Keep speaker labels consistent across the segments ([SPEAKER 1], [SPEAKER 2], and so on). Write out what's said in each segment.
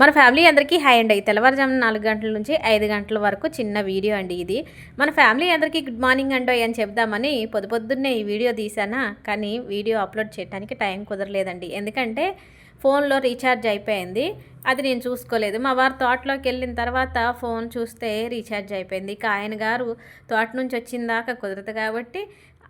[SPEAKER 1] మన ఫ్యామిలీ అందరికీ హై అండి. తెల్లవారుజామున నాలుగు గంటల నుంచి ఐదు గంటల వరకు చిన్న వీడియో అండి ఇది. మన ఫ్యామిలీ అందరికీ గుడ్ మార్నింగ్ అండో అని చెప్దామని పొద్దు పొద్దున్నే ఈ వీడియో తీసానా కానీ వీడియో అప్లోడ్ చేయడానికి టైం కుదరలేదండి. ఎందుకంటే ఫోన్లో రీఛార్జ్ అయిపోయింది. అది నేను చూసుకోలేదు. మా వారు తోటలోకి వెళ్ళిన తర్వాత ఫోన్ చూస్తే రీఛార్జ్ అయిపోయింది. ఇక ఆయన గారు తోట నుంచి వచ్చిన దాకా కుదరదు కాబట్టి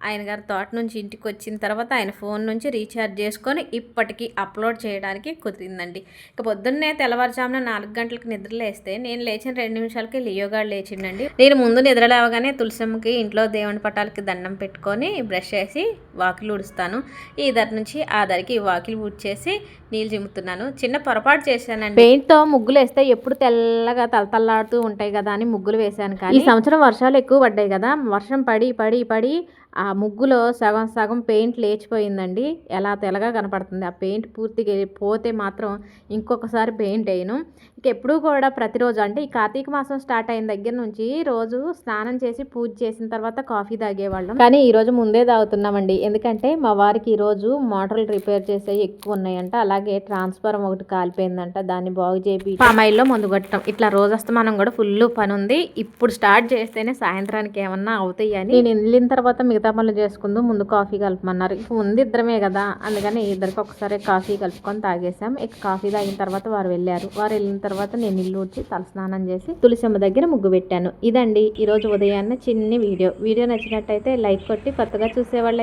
[SPEAKER 1] ఆయన గారు తోట నుంచి ఇంటికి వచ్చిన తర్వాత ఆయన ఫోన్ నుంచి రీఛార్జ్ చేసుకొని ఇప్పటికీ అప్లోడ్ చేయడానికి కుదిరిందండి. ఇక పొద్దున్నే తెల్లవారుజామున నాలుగు గంటలకు నిద్ర లేస్తే నేను లేచిన రెండు నిమిషాలకి లియోగాడు లేచిండండి. నేను ముందు నిద్ర లేవగానే తులసమ్మకి ఇంట్లో దేవుని పటాలకి దండం పెట్టుకొని బ్రష్ చేసి వాకిలు ఊడుస్తాను. ఈ దరి నుంచి ఆ దరికి వాకిలు ఊడ్చేసి నీళ్ళు చిమ్ముతున్నాను. చిన్న పొరపాటు చేశానండి. పెయింట్తో ముగ్గులు వేస్తే ఎప్పుడు తెల్లగా తలతల్లాడుతూ ఉంటాయి కదా అని ముగ్గులు వేశాను కానీ ఈ సంవత్సరం వర్షాలు ఎక్కువ పడ్డాయి కదా. వర్షం పడి పడి పడి ఆ ముగ్గులో సగం సగం పెయింట్ లేచిపోయిందండి. ఎలా తెల్లగా కనపడుతుంది. ఆ పెయింట్ పూర్తిగా పోతే మాత్రం ఇంకొకసారి పెయింట్ వేయను. ఇక ఎప్పుడూ కూడా ప్రతిరోజు అంటే ఈ కార్తీక మాసం స్టార్ట్ అయిన దగ్గర నుంచి రోజు స్నానం చేసి పూజ చేసిన తర్వాత కాఫీ తాగేవాళ్ళం. కానీ ఈ రోజు ముందే తాగుతున్నామండి. ఎందుకంటే మా వారికి ఈ రోజు మోటార్లు రిపేర్ చేసేవి ఎక్కువ ఉన్నాయంట. అలాగే ట్రాన్స్ఫారం ఒకటి కాలిపోయిందంట. దాన్ని బాగు చేపి పామాయిల్లో ముందు కొట్టడం. ఇట్లా రోజు వస్తమానం కూడా ఫుల్ పని ఉంది ఇప్పుడు స్టార్ట్ చేస్తేనే సాయంత్రానికి ఏమన్నా అవుతాయి అని నేను వెళ్ళిన తర్వాత మిగతా పనులు చేసుకుందాం ముందు కాఫీ కలపమన్నారు. ఇక ముందు ఇద్దరమే కదా. అందుకని ఇద్దరికి ఒకసారి కాఫీ కలుపుకొని తాగేసాం ఇక కాఫీ తాగిన తర్వాత వారు వెళ్ళారు. వారు వెళ్ళిన తర్వాత నేను ఇల్లు వచ్చి తలస్నానం చేసి తులసమ్మ దగ్గర ముగ్గు పెట్టాను. ఇదండి ఈరోజు ఉదయాన్నే చిన్ని వీడియో. వీడియో నచ్చినట్టయితే లైక్ కొట్టి కొత్తగా చూసేవాళ్ళు